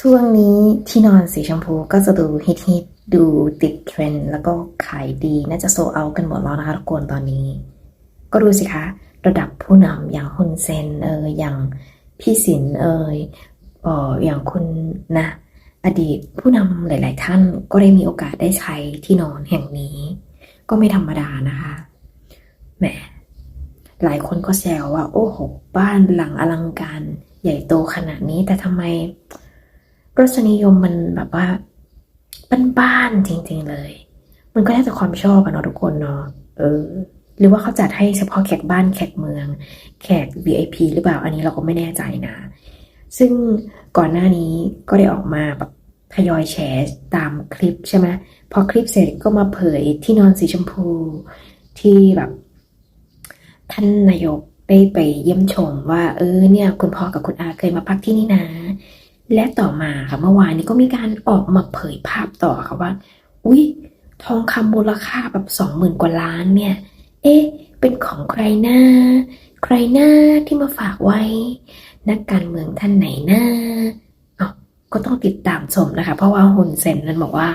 ช่วงนี้ที่นอนสีชมพูก็จะดูฮิตฮิตดูติดเทรนด์แล้วก็ขายดีน่าจะโซเอากันหมดแล้วนะคะทุกคนตอนนี้ ก็ดูสิคะ ระดับผู้นำอย่างฮุนเซนเอออย่างพี่สินเอยอออย่างคุณนะ อดีตผู้นำหลาย ๆ ท่านก็ได้มีโอกาสได้ใช้ที่นอนแห่งนี้ ก็ไม่ธรรมดานะคะแหมหลายคนก็แซวว่า โอ้โห บ้านหลังอลังการ ใหญ่โตขนาดนี้แต่ทำไม รสนิยมมันแบบว่าบ้านๆจริง ๆเลย มันก็แล้วแต่ความชอบอะเนาะทุกคนเนาะเออ หรือว่าเขาจัดให้เฉพาะแขกบ้านแขกเมือง แขก VIP หรือเปล่าอันนี้เราก็ไม่แน่ใจนะ ซึ่งก่อนหน้านี้ก็ได้ออกมาแบบทยอยแชร์ตามคลิปใช่ไหมพอคลิปเสร็จก็มาเผยที่นอนสีชมพูที่แบบท่านนายกได้ไปเยี่ยมชมว่า เออเนี่ย คุณพ่อกับคุณอาเคยมาพักที่นี่นะ และต่อมาค่ะเมื่อวานนี้ก็มีการออกมาเผยภาพต่อค่ะว่า อุ๊ย ทองคำมูลค่าแบบสองหมื่นกว่าล้านเนี่ย เอ๊ะ เป็นของใครนะใครนะที่มาฝากไว้ นักการเมืองท่านไหนนะอ้าก็ต้องติดตามชมนะคะ เพราะว่าฮุนเซนนั้นบอกว่า